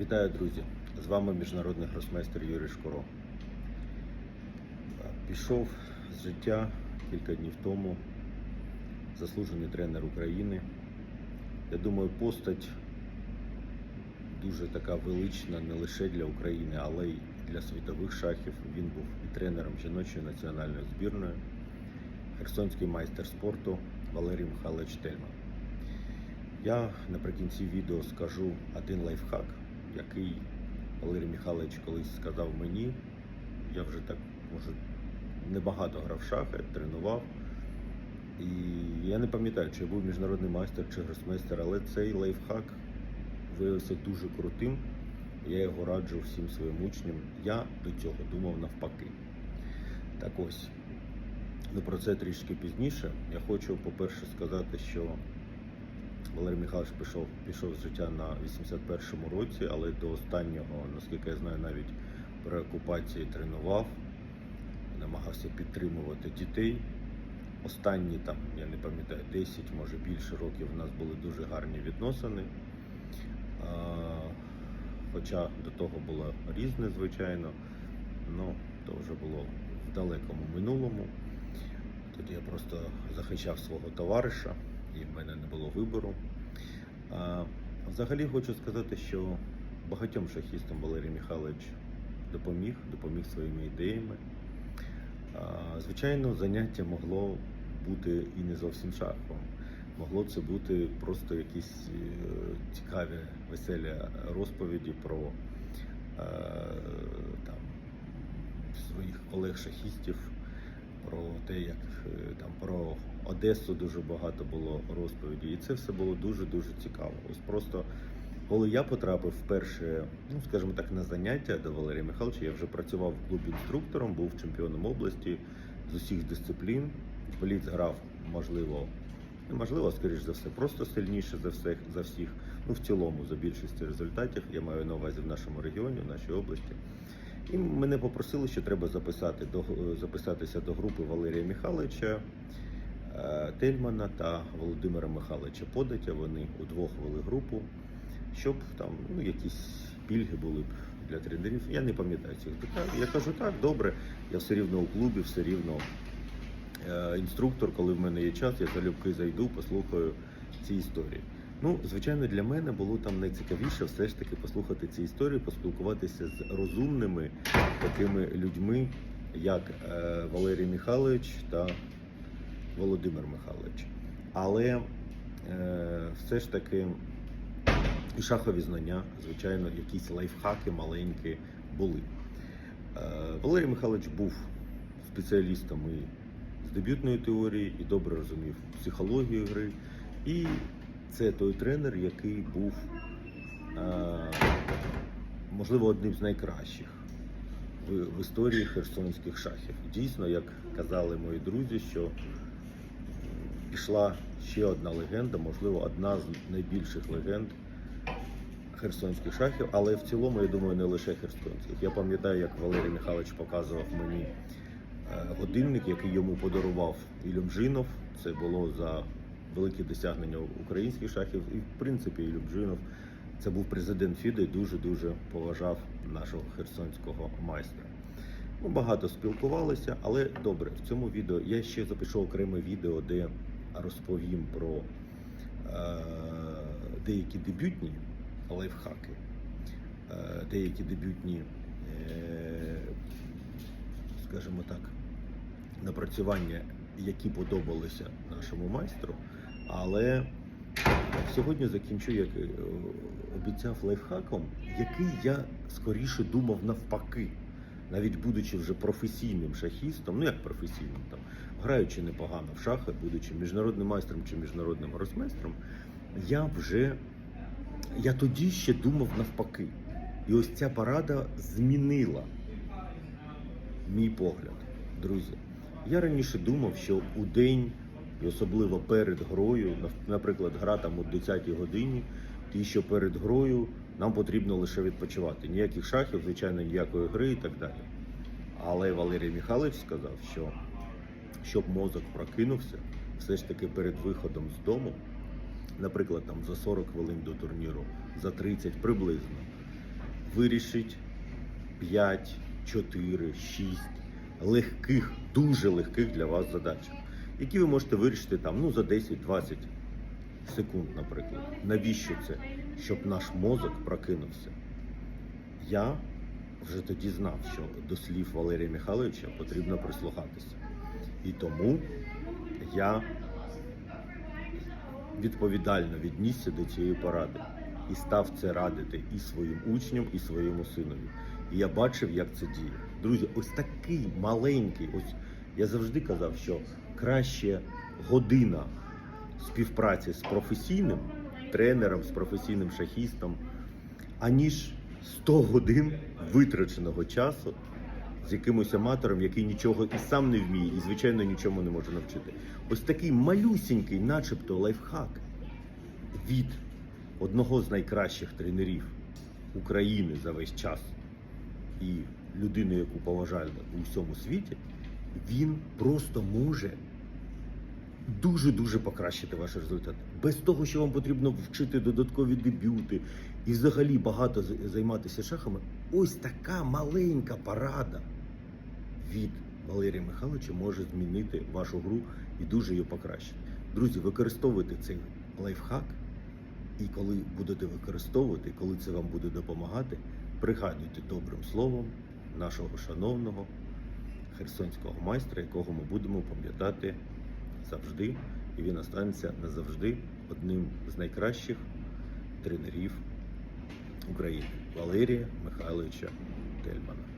Вітаю, друзі! З вами міжнародний гросмейстер Юрій Шкуро. Пішов з життя кілька днів тому заслужений тренер України. Я думаю, постать дуже така велична не лише для України, але й для світових шахів. Він був і тренером жіночої національної збірної, херсонський майстер спорту Валерій Михайлович Тельман. Я наприкінці відео скажу один лайфхак, який Валерій Михайлович колись сказав мені. Я вже так, може, небагато грав в шахи, тренував. І я не пам'ятаю, чи я був міжнародний майстер чи гросмейстер, але цей лайфхак виявився дуже крутим. Я його раджу всім своїм учням. Я до цього думав навпаки. Так ось, ну про це трішки пізніше. Я хочу, по-перше, сказати, що Валерій Михайлович пішов, пішов з життя на 81-му році, але до останнього, наскільки я знаю, навіть при окупації тренував, намагався підтримувати дітей. Останні там, я не пам'ятаю, 10, може більше років у нас були дуже гарні відносини. А, Хоча до того було різне, звичайно, ну то вже було в далекому минулому. Тоді я просто захищав свого товариша і в мене не було вибору. А, взагалі хочу сказати, що багатьом шахістам Валерій Михайлович допоміг, допоміг своїми ідеями. А, звичайно, заняття могло бути і не зовсім шахом. Могло це бути просто якісь е, цікаві, веселі розповіді про е, там, своїх колег-шахістів, про те, як е, там про Одесу дуже багато було розповідей. І це все було дуже-дуже цікаво. Ось просто коли я потрапив вперше, ну скажімо так, на заняття до Валерія Михайловича, я вже працював в клубі інструктором, був чемпіоном області з усіх дисциплін. Бліц грав, можливо, неможливо, скоріш за все, просто сильніше за всіх, за всіх. Ну, в цілому, за більшістю результатів, я маю на увазі в нашому регіоні, в нашій області. І мене попросили, що треба записати до, записатися до групи Валерія Михайловича, Тельмана та Володимира Михайловича Податя. Вони удвох вели групу, щоб там ну, якісь пільги були б для тренерів. Я не пам'ятаю цих деталей. Я кажу, так, добре, я все рівно у клубі, все рівно е, інструктор, коли в мене є час, я залюбки зайду, послухаю ці історії. Ну, звичайно, для мене було там найцікавіше все ж таки послухати ці історії, поспілкуватися з розумними такими людьми, як е, Валерій Михайлович та Володимир Михайлович. Але е, все ж таки і шахові знання, звичайно, якісь лайфхаки маленькі були. Е, Валерій Михайлович був спеціалістом і з дебютної теорії, і добре розумів психологію гри. І це той тренер, який був, е, можливо, одним з найкращих в, історії херсонських шахів. Дійсно, як казали мої друзі, що пішла ще одна легенда, можливо, одна з найбільших легенд херсонських шахів, але в цілому, я думаю, не лише херсонських. Я пам'ятаю, як Валерій Михайлович показував мені е, годинник, який йому подарував Ілюмжинов. Це було за великі досягнення українських шахів. І, в принципі, Ілюмжинов це був президент ФІДа і дуже-дуже поважав нашого херсонського майстра. Ми багато спілкувалися, але добре, в цьому відео я ще запишу окреме відео, де розповім про е, деякі дебютні лайфхаки, е, деякі дебютні, е, скажімо так, напрацювання, які подобалися нашому майстру. Але сьогодні закінчу, як е, обіцяв лайфхаком, який я скоріше думав навпаки, навіть будучи вже професійним шахістом, ну як професійним, там, граючи непогано в шахи, будучи міжнародним майстром чи міжнародним гросмейстром, я вже я тоді ще думав навпаки. І ось ця порада змінила мій погляд, друзі. Я раніше думав, що у день, і особливо перед грою, наприклад, гра там о 10-й годині, і що перед грою нам потрібно лише відпочивати. Ніяких шахів, звичайно, ніякої гри і так далі. Але Валерій Михайлович сказав, що щоб мозок прокинувся, все ж таки перед виходом з дому, наприклад, там за 40 хвилин до турніру, за 30 приблизно, вирішить 5, 4, 6 легких, дуже легких для вас задач, які ви можете вирішити там ну, за 10-20 секунд, наприклад. Навіщо це? Щоб наш мозок прокинувся. Я вже тоді знав, що до слів Валерія Михайловича потрібно прислухатися. І тому я відповідально віднісся до цієї поради і став це радити і своїм учням, і своєму синові. І я бачив, як це діє. Друзі, ось такий маленький, ось я завжди казав, що краще година співпраці з професійним тренером, з професійним шахістом, аніж 100 годин витраченого часу з якимось аматором, який нічого і сам не вміє, і звичайно нічому не може навчити. Ось такий малюсінький, начебто, лайфхак від одного з найкращих тренерів України за весь час і людини, яку поважали у всьому світі, він просто може дуже-дуже покращити ваш результат. Без того, що вам потрібно вчити додаткові дебюти і взагалі багато займатися шахами. Ось така маленька порада від Валерія Михайловича може змінити вашу гру і дуже її покращити. Друзі, використовуйте цей лайфхак, і коли будете використовувати, коли це вам буде допомагати, пригадуйте добрим словом нашого шановного херсонського майстра, якого ми будемо пам'ятати завжди, і він останеться назавжди одним з найкращих тренерів України Валерія Михайловича Тельмана.